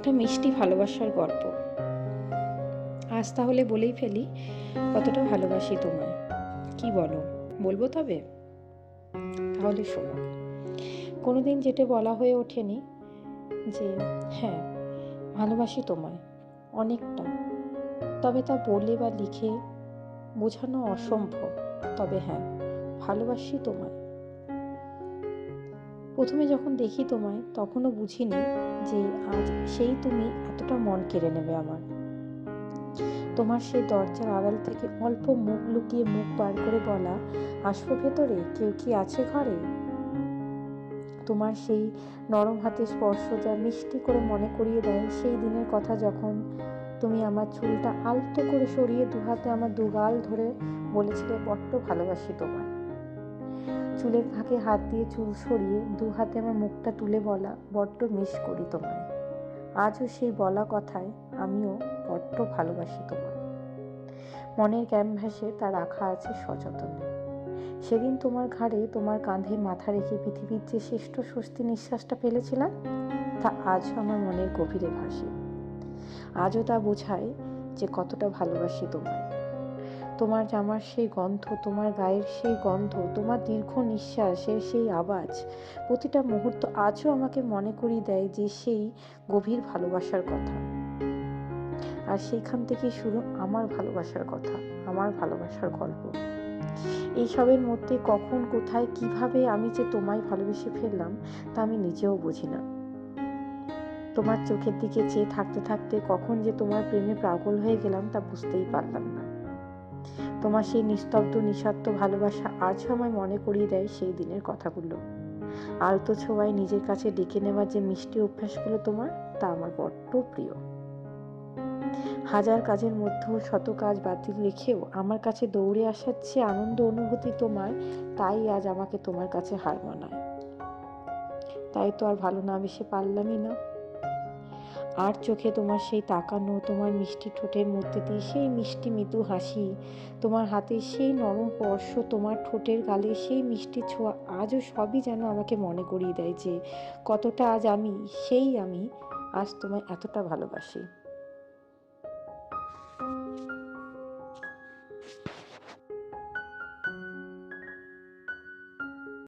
একটা মিষ্টি ভালোবাসার গল্প। আজ তাহলে বলেই ফেলি, কতটা ভালোবাসি তোমায়। কি বলো? বলব তবে? তাহলে শোনো। কোনোদিন যেটা বলা হয়ে ওঠেনি যে হ্যাঁ ভালোবাসি তোমায় অনেকটা। তবে তা বলে বা লিখে বোঝানো অসম্ভব। তবে হ্যাঁ ভালোবাসি তোমায় প্রথমে যখন দেখি তোমায়, তখনও বুঝিনি যে আজ সেই তুমি এতটা মন কেড়ে নেবে আমার। তোমার সেই দরজার আড়াল থেকে অল্প মুখ লুকিয়ে মুখ বার করে বলা, আসব ভেতরে? কেউ কি আছে ঘরে? তোমার সেই নরম হাতে স্পর্শ যা মিষ্টি করে মনে করিয়ে দেয়, সেই দিনের কথা যখন তুমি আমার চুলটা আলতো করে সরিয়ে দু হাতে আমার দুগাল ধরে বলেছিলে, বড্ড ভালোবাসি তোমায়। চুলের ফাঁকে হাত দিয়ে চুল সরিয়ে দু হাতে আমার মুখটা তুলে বলা বড্ড মিস করি তোমায়। আজও সেই বলা কথায় আমিও বড্ড ভালোবাসি তোমায়। মনের ক্যানভাসে তা রাখা আছে সযতনে। সেদিন তোমার ঘাড়ে তোমার কাঁধে মাথা রেখে পৃথিবীর যে শ্রেষ্ঠ স্বস্তি নিঃশ্বাসটা ফেলেছিলাম, তা আজও আমার মনের গভীরে ভাসে। আজও তা বোঝায় যে কতটা ভালোবাসি তোমায়। তোমার জামার সেই গন্ধ, তোমার গায়ের সেই গন্ধ, তোমার দীর্ঘ নিঃশ্বাসের সেই আওয়াজ, প্রতিটা মুহূর্ত আজও আমাকে মনে করিয়ে দেয় যে সেই গভীর ভালোবাসার কথা। আর সেইখান থেকে শুরু আমার ভালোবাসার কথা, আমার ভালোবাসার গল্প। এইসবের মধ্যে কখন, কোথায়, কীভাবে আমি যে তোমায় ভালোবেসে ফেললাম, তা আমি নিজেও বুঝি না। তোমার চোখের দিকে চেয়ে থাকতে থাকতে কখন যে তোমার প্রেমে পাগল হয়ে গেলাম, তা বুঝতেই পারলাম না। তোমার সেই নিস্তব্ধ নিঃস্বার্থ ভালোবাসা আজও আমায় মনে করিয়ে দেয় সেই দিনের কথাগুলো। আলতো ছোঁয়ায় নিজের কাছে ডেকে নেওয়ার যে মিষ্টি অভ্যাসগুলো তোমার, তা আমার বড্ড প্রিয়। হাজার কাজের মধ্যেও শত কাজ বাতিল রেখেও আমার কাছে দৌড়ে আসার চেয়ে আনন্দ অনুভূতি তোমার, তাই আজ আমাকে তোমার কাছে হার মানায়। তাই তো আর ভালো না বেশি পারলামই না। আর চোখে তোমার সেই তাকানো, তোমার মিষ্টি ঠোঁটের মধ্যে দিয়ে সেই মিষ্টি মৃদু হাসি, তোমার হাতে সেই নরম স্পর্শ, তোমার ঠোঁটের গালে সেই মিষ্টি ছোঁয়া আজও সবই যেন আমাকে মনে করিয়ে দেয় যে, কতটা আজ আমি, সেই আমি আজ তোমায় এতটা ভালোবাসি।